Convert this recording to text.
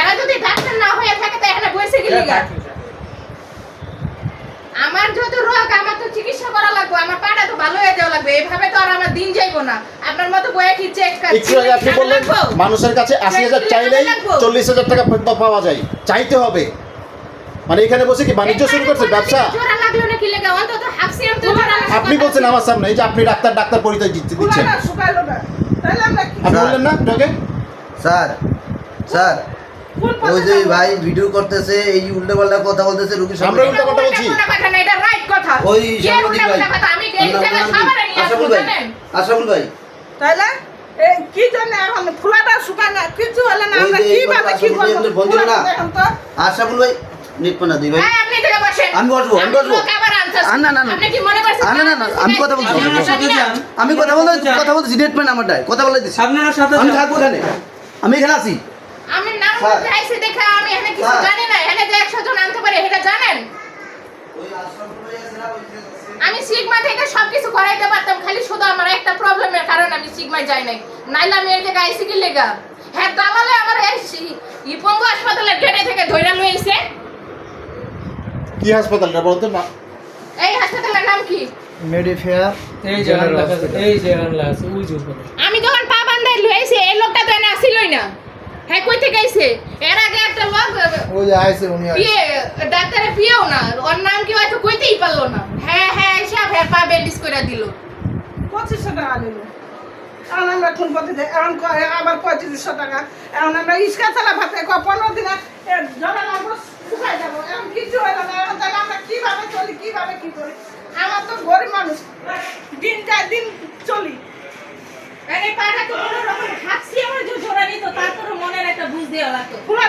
হ্যাঁ যদি ডাক্তার না হয়ে থাকে তো এখানে বসে গেলি আমার যত রোগ আমার তো চিকিৎসা করা লাগবে আমার পাটা তো ভালো হয়ে যাওয়া লাগবে। এভাবে তো আর আমার দিন যাইবো না। আপনার মতো বয়ে কি চেক আপনি বললেন মানুষের কাছে আশি হাজার চাইলেই চল্লিশ হাজার টাকা পর্যন্ত পাওয়া যায়। চাইতে হবে। মানে এখানে বসে কি বাণিজ্য শুরু করছে? ব্যবসা? আপনি বলছেন আমার সামনে এই যে আপনি ডাক্তার ডাক্তার পরিচয় দিচ্ছে দিচ্ছেন আপনি বললেন না স্যার স্যার ওই যে ভাই ভিডিও করতেছে এই উল্টো পাল্টা কথা বলতেছে রুগীর আমরা সামনে উল্টা কথা বলছি। কথা এটা right কথা। ওই সাংবাদিক ভাই আমি এই নিয়ে আসব, ভাই জানেন? আশাফুল ভাই তাইলে কি জন্য এখন ফুলাটা শুকায় না কিছু হলে আমরা কীভাবে কি করব ভাই হ্যাঁ, আপনি এদিকে বসেন। আমি বসবো, আমি বসবো। না, না, না। আপনি কি মনে করছেন না, না, না, আমি কথা বলছি। আমি কথা কথা নেট পান আমারটাই কথা বলে দিচ্ছি আপনারা সাথে আমি যান। থাকব এখানে আমি এখানে আছি আমি নাম আইছি দেখে আমি এখানে কিছু জানি না এখানে যে একশো জন আনতে পারে এটা জানেন? আমি সিগমা থেকে সবকিছু করাইতে পারতাম খালি শুধু আমার একটা প্রবলেমের কারণে আমি সিগমায় যাই নাই। নাইলে আমি এই জায়গায় আইসি কি লেগা? হ্যাঁ দালালে আমার ইপঙ্গু হাসপাতালের গেটে থেকে ধইরা লইছে কি হাসপাতালটা বলতে না? এই হাসপাতালের নাম কি? মেডিফেয়ার এই যে এই যে আনলা আছে, ওই যে আমি যখন পা বান্ধাই লইছি এই লোকটা তো এনে আসিলই না হ্যাঁ কই থেকে আইছে? এর আগে একটা লোক ওই যে আইছে উনি বিয়ে ডাক্তারে বিয়েও না। ওর নাম কি হয়তো কইতেই পারল না। হ্যাঁ হ্যাঁ এসে ফের পা ব্যান্ডেজ কইরা দিল। পঁচিশশো টাকা নিল এখন আমরা কোন পথে যাই? এখন কয় আবার পঁয়ত্রিশশো টাকা। এখন আমরা ইস্কা চালা ভাতে কয় পনেরো দিনে এ জমা লাগবো শুকাই যাব। এখন কিছু হইল না। এখন তাহলে আমরা কীভাবে চলি কীভাবে কি করি? আমার তো গরিব মানুষ। দিন যায় দিন চলি। এই পাটা তো কোনো